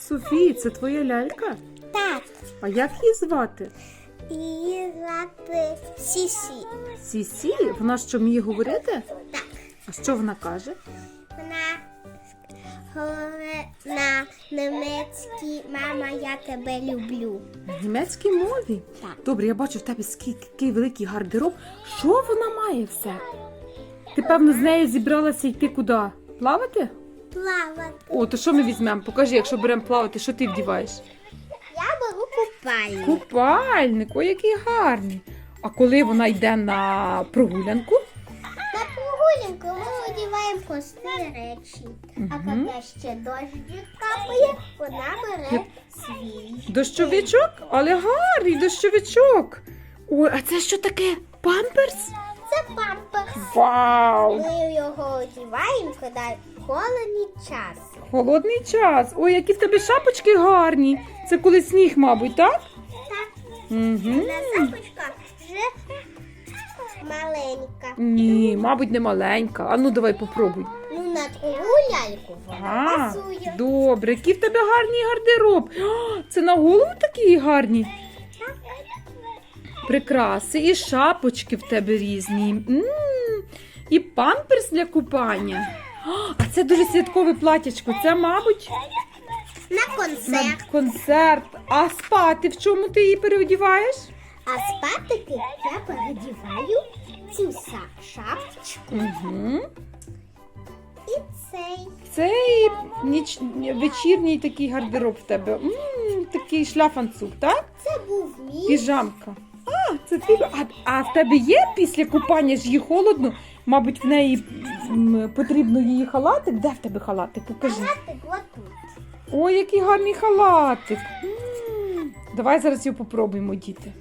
Софій, це твоя лялька? Так. А як її звати? Її звати Сісі. Сісі? Вона що вміє говорити? Так. А що вона каже? Вона говорить на німецькій мама, я тебе люблю. В німецькій мові? Так. Добре, я бачу в тебе скільки який великий гардероб. Що вона має все? Ти, певно, з нею зібралася йти куди? Плавати? Плавати. О, то що ми візьмемо? Покажи, якщо беремо плавати, що ти вдіваєш? Я беру купальник. Купальник, ой, який гарний. А коли вона йде на прогулянку? На прогулянку ми одягаємо прості речі. А Мгм. коли ще дощик капає, вона бере свій. Дощовичок? Але гарний дощовичок. Ой, а це що таке? Памперс? Це памперс. Вау! Ми його одягаємо, коли холодний час. Холодний час. Ой, які в тебе шапочки гарні. Це коли сніг, мабуть, так? Так, Угу. вже маленька. Ні, мабуть, не маленька. А ну давай попробуй. Ну, на другу ляльку вона А, пасує. добре, який в тебе гарний гардероб. О, це на голову такі гарні. Прикраси і шапочки в тебе різні. м І памперс для купання. О, А це дуже святкове платячко. Це, мабуть, На на концерт. концерт. А спати в чому ти її переодіваєш? А спатики я передіваю цю шапочку Угу. і цей. Цей ніч... вечірній такий гардероб в тебе. м такий шляфанцуг, так? Це був мій. Піжамка. А, це ти. А, а в тебе є після купання ж їй холодно? Мабуть, в неї м, потрібно її халатик. Де в тебе халатик? Покажи. Палатик отут. Ой, який гарний халатик. М, Давай зараз його попробуємо, діти.